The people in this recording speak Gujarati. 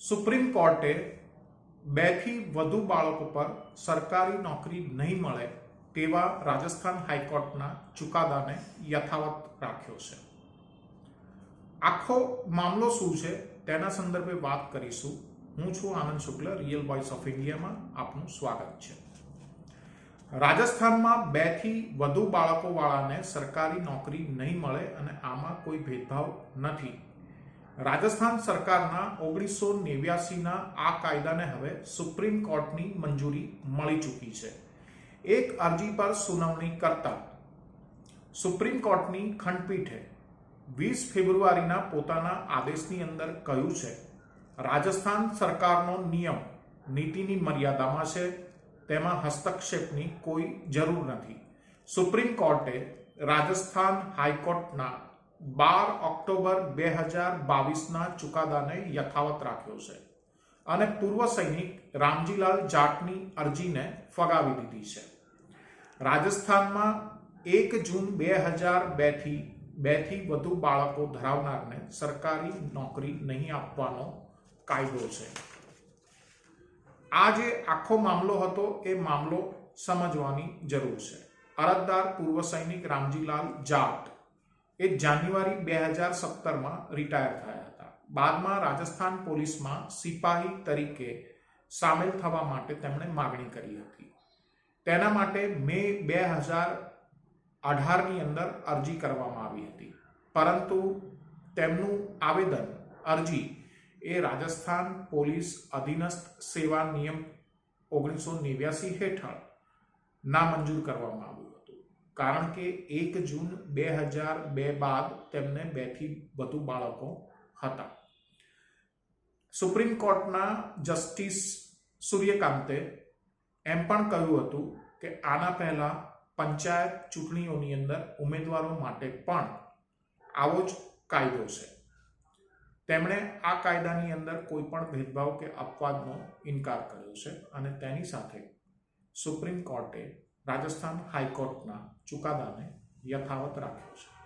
સુપ્રીમ કોર્ટે બેથી વધુ બાળકો પર સરકારી નોકરી નહીં મળે તેવા રાજસ્થાન હાઈકોર્ટના ચુકાદાને યથાવત રાખ્યો છે. આખો મામલો શું છે તેના સંદર્ભે વાત કરીશું. હું છું Anand Shukla real voice of ઇન્ડિયામાં આપનું સ્વાગત છે. રાજસ્થાનમાં બેથી વધુ બાળકો વાળાને સરકારી નોકરી નહીં મળે અને આમાં કોઈ ભેદભાવ નથી. રાજસ્થાન સરકારના ઓગણીસો નેવ્યાસીના આ કાયદાને હવે સુપ્રીમ કોર્ટની મંજૂરી મળી ચૂકી છે. એક અરજી પર સુનાવણી કરતા સુપ્રીમ કોર્ટની ખંડપીઠે વીસ ફેબ્રુઆરીના પોતાના આદેશની અંદર કહ્યું છે, રાજસ્થાન સરકારનો નિયમ નીતિની મર્યાદામાં છે, તેમાં હસ્તક્ષેપની કોઈ જરૂર નથી. સુપ્રીમ કોર્ટે રાજસ્થાન હાઈકોર્ટના બાર ઓક્ટોબર બે હજાર બાવીસના ચુકાદાને યથાવત રાખ્યો છે અને પૂર્વ સૈનિક રામજીલાલ જાટની અરજીને ફગાવી દીધી છે. રાજસ્થાનમાં એક જૂન બે હજાર બેથી બેથી વધુ બાળકો ધરાવનારને સરકારી નોકરી નહીં આપવાનો કાયદો છે. આ જે આખો મામલો હતો એ મામલો સમજવાની જરૂર છે. અરજદાર પૂર્વ સૈનિક રામજીલાલ જાટ એ જાન્યુઆરી બે હજાર સત્તરમાં રિટાયર થયા હતા. બાદમાં રાજસ્થાન પોલીસમાં સિપાહી તરીકે સામેલ થવા માટે તેમણે માગણી કરી હતી. તેના માટે મે બે હજાર અઢારની અંદર અરજી કરવામાં આવી હતી. પરંતુ તેમનું આવેદન, અરજી એ રાજસ્થાન પોલીસ અધીનસ્થ સેવા નિયમ ઓગણીસો નેવ્યાસી હેઠળ નામંજૂર કરવામાં આવ્યું કારણ કે એક જૂન બે હજાર બે બાદ તેમને બેથી વધુ બાળકો હતા. સુપ્રીમ કોર્ટના જસ્ટિસ સૂર્યકાંતે એમ પણ કહ્યું હતું કે આના પહેલા પંચાયત ચૂંટણીઓની અંદર ઉમેદવારો માટે પણ આવો જ કાયદો છે. તેમણે આ કાયદાની અંદર કોઈ પણ ભેદભાવ કે અપવાદનો ઇનકાર કર્યો છે અને તેની સાથે સુપ્રીમ કોર્ટે રાજસ્થાન હાઈકોર્ટના ચુકાદાને યથાવત રાખ્યો છે.